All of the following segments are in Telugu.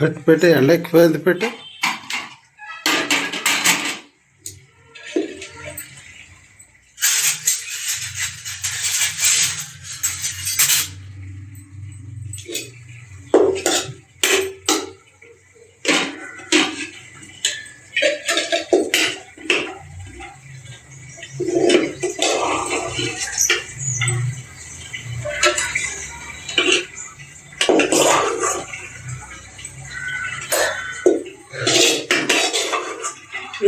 పెట్టు పెట్టి ఎండ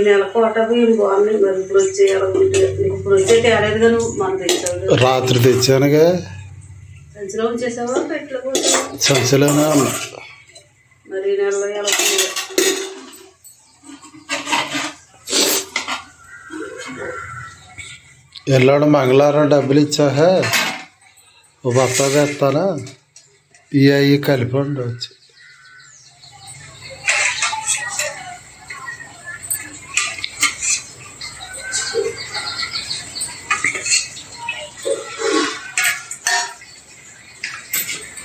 నెల కోట బియ్యం బాగున్నాయి మరి ఇప్పుడు వచ్చే అనుకుంటే ఇప్పుడు వచ్చే తేలేదు కానీ మనం తెచ్చావు రాత్రి తెచ్చానుగా. సంచిలో ఉంచేసావా? పెట్లో పోసావా? సంచలోనే ఉన్నా. మరి ఈ నెలలో ఎలా ఉంది? ఎల్లుండి మంగళవారం డబ్బులు ఇచ్చాక ఓ బత్తా తెస్తానా? ఇవి అవి కలిపి ఉండవచ్చు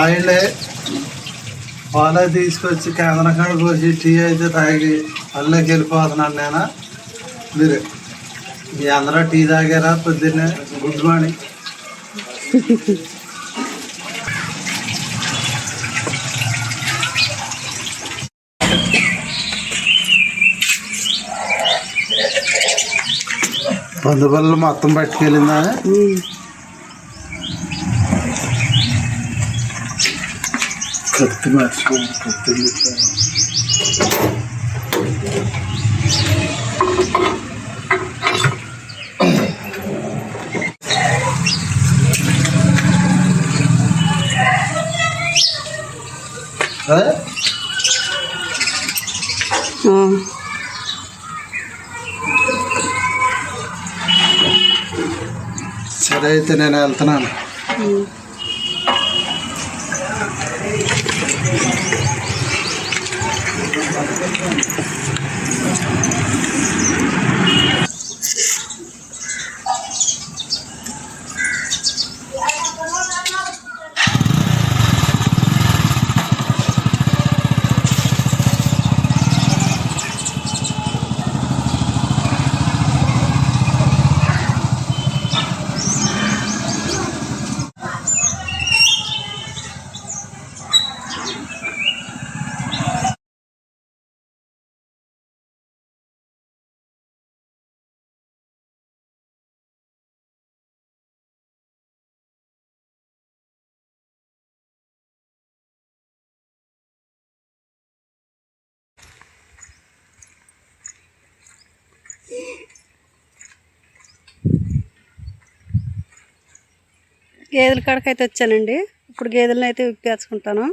ఆయిలే పాల తీసుకొచ్చి కేంద్రకాడ పోసి టీ అయితే తాగి అల్లకి వెళ్ళిపోతున్నాను నేను. మీరు మీ అందరూ టీ తాగారా పొద్దున్నే? Good morning. పందుబళ్ళు మొత్తం పట్టుకెళ్ళిందా కత్తి మర్చిపోయి కత్తి అదే ఆ, అదైతే నేను వెళ్తున్నాను. గేదెల కాడకి అయితే వచ్చానండి. ఇప్పుడు గేదెలను అయితే విప్పేసుకుంటాను.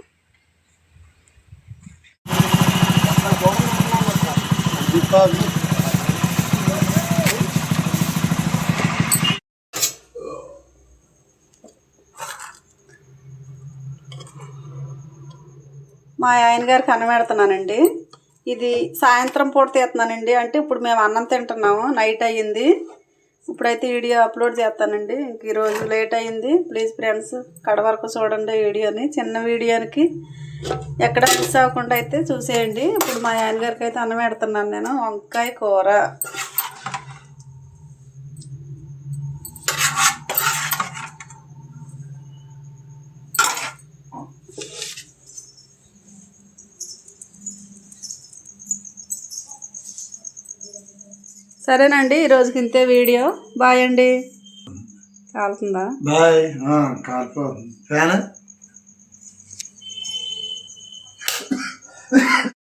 మా ఆయన గారికి అన్నం పెడుతున్నానండి. ఇది సాయంత్రం పూట తీస్తున్నానండి. అంటే ఇప్పుడు మేము అన్నం తింటున్నాము. నైట్ అయ్యింది. ఇప్పుడైతే వీడియో అప్లోడ్ చేస్తానండి. ఇంక ఈరోజు లేట్ అయింది. ప్లీజ్ ఫ్రెండ్స్ కడ వరకు చూడండి వీడియోని. చిన్న వీడియోనికి ఎక్కడ మిస్ అవ్వకుండా అయితే చూసేయండి. ఇప్పుడు మా ఆయన గారికి అయితే అన్నం పెడుతున్నాను నేను. వంకాయ కూర. సరేనండి ఈరోజుకి ఇంతే వీడియో. బాయ్ అండి. కాలుతుందా? బాయ్. కాల్పో. ఫ్యాన్?